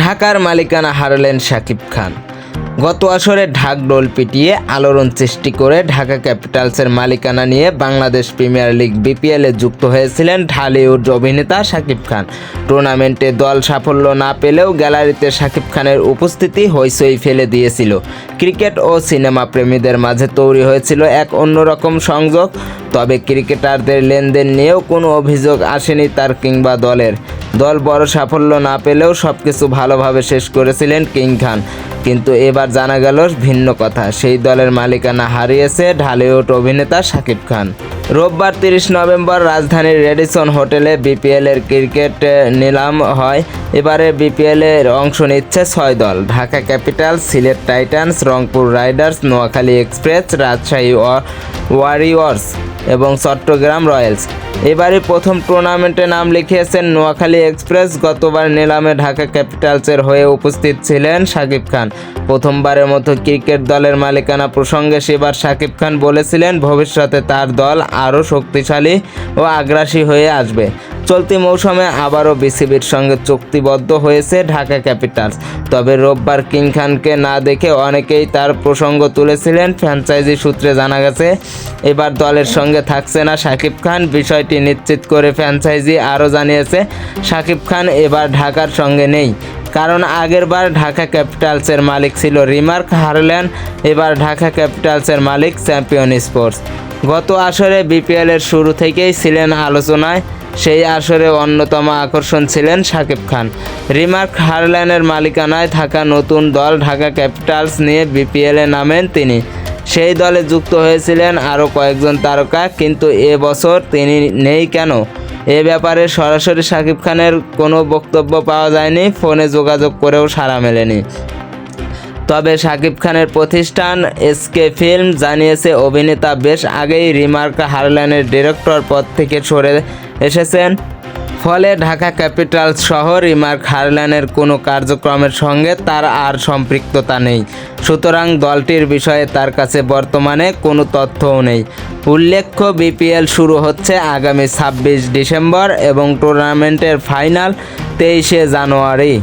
ঢাকার মালিকানা হারালেন শাকিব খান। গত আসরে ঢাক ডোল পিটিয়ে আলোড়ন সৃষ্টি করে ঢাকা ক্যাপিটালসের মালিকানা নিয়ে বাংলাদেশ প্রিমিয়ার লিগ বিপিএলে যুক্ত হয়েছিলেন ঢালিউড অভিনেতা শাকিব খান। টুর্নামেন্টে দল সাফল্য না পেলেও গ্যালারিতে শাকিব খানের উপস্থিতি হইচই ফেলে দিয়েছিল। ক্রিকেট ও সিনেমা প্রেমীদের মাঝে তৈরি হয়েছিল এক অন্যরকম সংযোগ, তবে ক্রিকেটারদের লেনদেন নিয়েও কোনো অভিযোগ আসেনি তার কিংবা দলের। দল বড় সাফল্য না পেলেও সব কিছু ভালোভাবে শেষ করেছিলেন কিং খান। কিন্তু এবার জানা গেল ভিন্ন কথা। সেই দলের মালিকানা হারিয়েছে ঢালিউড অভিনেতা শাকিব খান। রোববার তিরিশ নভেম্বর রাজধানীর রেডিসন হোটেলে বিপিএল এর ক্রিকেট নিলাম হয়। এবারে বিপিএল এর অংশ নিচ্ছে ছয় দল। Dhaka capital Sylhet titans, Rangpur riders, Noakhali express, Rajshahi ওয়া- ওয়ারিয়র্স এবং চট্টগ্রাম রয়্যালস। এবারই প্রথম টুর্নামেন্টে নাম লিখিয়েছেন নোয়াখালী এক্সপ্রেস। গতবার নিলামে ঢাকা ক্যাপিটালসের হয়ে উপস্থিত ছিলেন শাকিব খান। প্রথমবারের মতো ক্রিকেট দলের মালিকানা প্রসঙ্গে সেবার শাকিব খান বলেছিলেন, ভবিষ্যতে তার দল আরও শক্তিশালী ও আগ্রাসী হয়ে আসবে। চলতি মৌসুমে আবারও বিসিবির সঙ্গে চুক্তিবদ্ধ হয়েছে ঢাকা ক্যাপিটালস। তবে রোববার কিং খানকে না দেখে অনেকেই তার প্রসঙ্গ তুলেছিলেন, ফ্র্যাঞ্চাইজি সূত্রে জানা গেছে, এবার দলের সঙ্গে থাকছে না শাকিব খান। বিষয়টি নিশ্চিত করে ফ্র্যাঞ্চাইজি আরও জানিয়েছে, শাকিব খান এবার ঢাকার সঙ্গে নেই। কারণ আগেরবার ঢাকা ক্যাপিটালসের মালিক ছিল রিমার্ক হারল্যান্ড, এবার ঢাকা ক্যাপিটালসের মালিক চ্যাম্পিয়ন স্পোর্টস। গত আসরে বিপিএলের শুরু থেকেই ছিলেন আলোচনায় সেই আসরে অন্যতম আকর্ষণ ছিলেন শাকিব খান। রিমার্ক হারল্যান্ডের মালিকানায় থাকা নতুন দল ঢাকা ক্যাপিটালস নিয়ে বিপিএলে নামেন তিনি। সেই দলে যুক্ত হয়েছিলেন আরও কয়েকজন তারকা, কিন্তু এবছর তিনি নেই কেন? এ ব্যাপারে সরাসরি শাকিব খানের কোনো বক্তব্য পাওয়া যায়নি, ফোনে যোগাযোগ করেও সাড়া মেলেনি। তবে শাকিব খানের প্রতিষ্ঠান এসকে ফিল্ম জানিয়েছে, অভিনেতা বেশ আগেই রিমার্ক হারল্যান্ডের ডিরেক্টর পদ থেকে সরে এসেছেন। ফলে ঢাকা ক্যাপিটাল শহর রিমার্ক খারলানের কোনো কার্যক্রমের সঙ্গে তার আর সম্পৃক্ততা নেই। সুতরাং দলটির বিষয়ে তার কাছে বর্তমানে কোনো তথ্যও নেই। উল্লেখ্য, বিপিএল শুরু হচ্ছে আগামী ছাব্বিশ ডিসেম্বর এবং টুর্নামেন্টের ফাইনাল তেইশে জানুয়ারি।